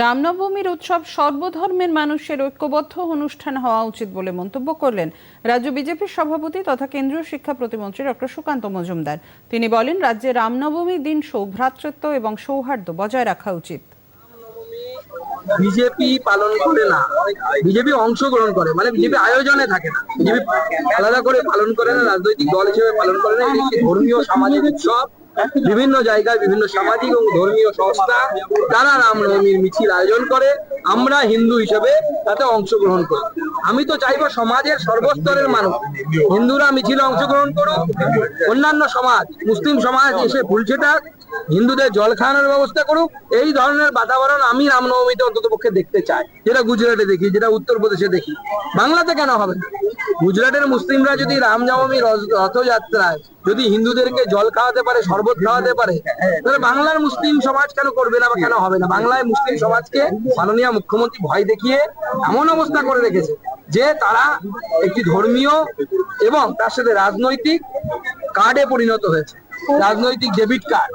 রামনবমীর উৎসব সর্বধর্মের মানুষের ঐক্যবদ্ধ অনুষ্ঠান হওয়া উচিত বলে মন্তব্য করলেন রাজ্য বিজেপির সভাপতি তথা কেন্দ্রীয় শিক্ষা প্রতিমন্ত্রী ডক্টর সুকান্ত মজুমদার। তিনি বলেন, রাজ্যে রামনবমীর দিন সৌভ্রাতৃত্ব এবং সৌহার্দ্য বজায় রাখা উচিত। বিজেপি পালন করে না। বিজেপি অংশগ্রহণ করে মানে বিজেপি আয়োজনে থাকে না। বিজেপি আলাদা করে পালন করে না, রাজনৈতিক দল হিসেবে পালন করে না ধর্মীয় সামাজিক উৎসব। বিভিন্ন জায়গায় বিভিন্ন সামাজিক এবং ধর্মীয় সংস্থা, তারা রামনবমীর মিছিল আয়োজন করে। আমরা হিন্দু হিসেবে তাতে অংশগ্রহণ করি। আমি তো চাইব সমাজের সর্বস্তরের মানুষ, হিন্দুরা মিছিলে অংশগ্রহণ করুক। অন্যান্য সমাজ, মুসলিম সমাজ এসে ভুলছে হিন্দুদের জল খাওয়ানোর ব্যবস্থা করুক, এই ধরনের বাতাবরণ আমি রামনবমীতে অন্তত পক্ষে দেখতে চাই, যেটা গুজরাটে দেখি, যেটা উত্তরপ্রদেশে দেখি। বাংলাতে কেন হবে গুজরাটের মুসলিমরা যদি রামনবমী রথযাত্রায় যদি হিন্দুদেরকে জল খাওয়াতে পারে, শরবত খাওয়াতে পারে, তাহলে বাংলার মুসলিম সমাজ কেন করবে না বা কেন হবে না? বাংলায় মুসলিম সমাজকে মাননীয় মুখ্যমন্ত্রী ভয় দেখিয়ে এমন অবস্থা করে রেখেছে যে তারা একটি ধর্মীয় এবং তার সাথে রাজনৈতিক কার্ডে পরিণত হয়েছে। রাজনৈতিক ডেবিট কার্ড